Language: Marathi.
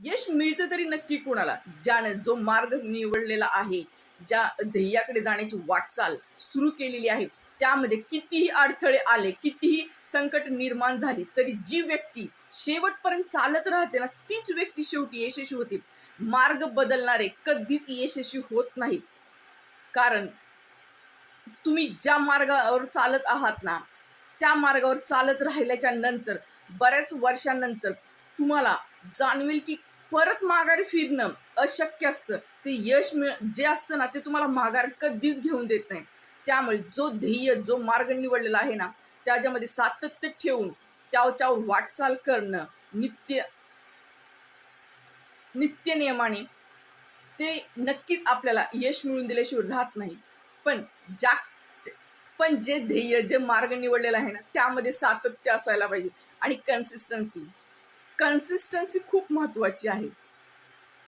यश मिळतं तरी नक्की कोणाला? ज्याने जो मार्ग निवडलेला आहे ज्या ध्येयाकडे जाण्याची वाटचाल सुरू केलेली आहे त्यामध्ये कितीही अडथळे आले कितीही संकट निर्माण झाली तरी जी व्यक्ती शेवटपर्यंत चालत राहते ना तीच व्यक्ती शेवटी यशस्वी होते. मार्ग बदलणारे कधीच यशस्वी होत नाहीत. कारण तुम्ही ज्या मार्गावर चालत आहात ना त्या मार्गावर चालत राहिल्याच्या नंतर बऱ्याच वर्षांनंतर तुम्हाला जाणवेल की परत माघारी फिरणं अशक्य असतं. ते यश मिळ जे असतं ना ते तुम्हाला माघार कधीच घेऊन देत नाही. त्यामुळे जो ध्येय जो मार्ग निवडलेला आहे ना त्याच्यामध्ये सातत्य ठेवून त्याच्यावर वाटचाल करणं नित्य नित्य नियमाने ते नक्कीच आपल्याला यश मिळून दिल्याशिवाय राहत नाही. पण ज्या पण जे ध्येय जे मार्ग निवडलेला आहे ना त्यामध्ये सातत्य असायला पाहिजे. आणि कन्सिस्टन्सी कन्सिस्टन्सी खूप महत्त्वाची आहे.